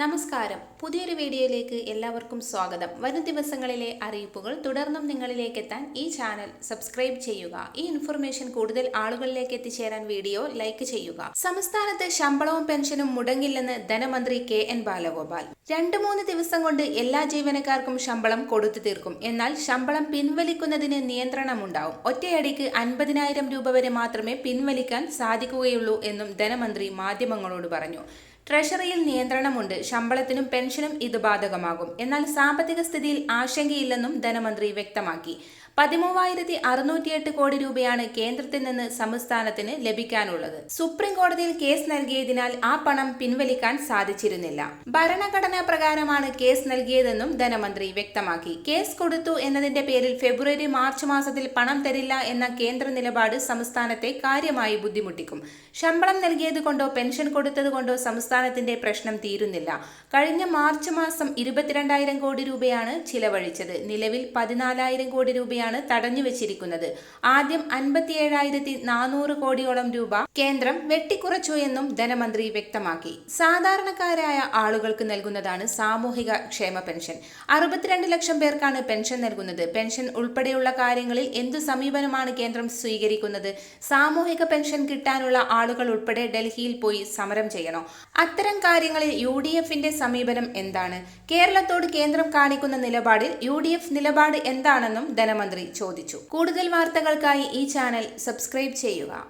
നമസ്കാരം. പുതിയൊരു വീഡിയോയിലേക്ക് എല്ലാവർക്കും സ്വാഗതം. വരും ദിവസങ്ങളിലെ അറിയിപ്പുകൾ തുടർന്നും നിങ്ങളിലേക്ക് എത്താൻ ഈ ചാനൽ സബ്സ്ക്രൈബ് ചെയ്യുക. ഈ ഇൻഫർമേഷൻ കൂടുതൽ ആളുകളിലേക്ക് എത്തിച്ചേരാൻ വീഡിയോ ലൈക്ക് ചെയ്യുക. സംസ്ഥാനത്ത് ശമ്പളവും പെൻഷനും മുടങ്ങില്ലെന്ന് ധനമന്ത്രി കെ എൻ ബാലഗോപാൽ. രണ്ട് മൂന്ന് ദിവസം കൊണ്ട് എല്ലാ ജീവനക്കാർക്കും ശമ്പളം കൊടുത്തു തീർക്കും. എന്നാൽ ശമ്പളം പിൻവലിക്കുന്നതിന് നിയന്ത്രണം നിയന്ത്രണമുണ്ടാവും. ഒറ്റയടിക്ക് അൻപതിനായിരം രൂപ വരെ മാത്രമേ പിൻവലിക്കാൻ സാധിക്കുകയുള്ളൂ എന്നും ധനമന്ത്രി മാധ്യമങ്ങളോട് പറഞ്ഞു. ട്രഷറിയിൽ നിയന്ത്രണമുണ്ട്. ശമ്പളത്തിനും പെൻഷനും ഇത് ബാധകമാകും. എന്നാൽ സാമ്പത്തിക സ്ഥിതിയിൽ ആശങ്കയില്ലെന്നും ധനമന്ത്രി വ്യക്തമാക്കി. പതിമൂവായിരത്തി അറുന്നൂറ്റിയെട്ട് കോടി രൂപയാണ് കേന്ദ്രത്തിൽ നിന്ന് സംസ്ഥാനത്തിന് ലഭിക്കാനുള്ളത്. സുപ്രീം കോടതിയിൽ കേസ് നൽകിയതിനാൽ ആ പണം പിൻവലിക്കാൻ സാധിച്ചിരുന്നില്ല. ഭരണഘടനാ പ്രകാരമാണ് കേസ് നൽകിയതെന്നും ധനമന്ത്രി വ്യക്തമാക്കി. കേസ് കൊടുത്തു എന്നതിന്റെ പേരിൽ ഫെബ്രുവരി മാർച്ച് മാസത്തിൽ പണം തരില്ല എന്ന കേന്ദ്ര നിലപാട് സംസ്ഥാനത്തെ കാര്യമായി ബുദ്ധിമുട്ടിക്കും. ശമ്പളം നൽകിയത് കൊണ്ടോ പെൻഷൻ കൊടുത്തത് കൊണ്ടോ സംസ്ഥാനത്തിന്റെ പ്രശ്നം തീരുന്നില്ല. കഴിഞ്ഞ മാർച്ച് മാസം ഇരുപത്തിരണ്ടായിരം കോടി രൂപയാണ് ചിലവഴിച്ചത്. നിലവിൽ പതിനാലായിരം കോടി രൂപയാണ് തടഞ്ഞു വെച്ചിരിക്കുന്നത്. ആദ്യം അൻപത്തിയേഴായിരത്തി നാനൂറ് കോടിയോളം രൂപ കേന്ദ്രം വെട്ടിക്കുറച്ചു എന്നും ധനമന്ത്രി വ്യക്തമാക്കി. സാധാരണക്കാരായ ആളുകൾക്ക് നൽകുന്നതാണ് സാമൂഹിക ക്ഷേമ പെൻഷൻ. അറുപത്തിരണ്ട് ലക്ഷം പേർക്കാണ് പെൻഷൻ നൽകുന്നത്. പെൻഷൻ ഉൾപ്പെടെയുള്ള കാര്യങ്ങളിൽ എന്തു സമീപനമാണ് കേന്ദ്രം സ്വീകരിക്കുന്നത്? സാമൂഹിക പെൻഷൻ കിട്ടാനുള്ള ആളുകൾ ഉൾപ്പെടെ ഡൽഹിയിൽ പോയി സമരം ചെയ്യണോ? അത്തരം കാര്യങ്ങളിൽ യു ഡി എഫിന്റെ സമീപനം എന്താണ്? കേരളത്തോട് കേന്ദ്രം കാണിക്കുന്ന നിലപാടിൽ യു ഡി എഫ് നിലപാട് എന്താണെന്നും ധനമന്ത്രി ചോദിച്ചു. കൂടുതൽ വാർത്തകൾക്കായി ഈ ചാനൽ സബ്സ്ക്രൈബ് ചെയ്യുക.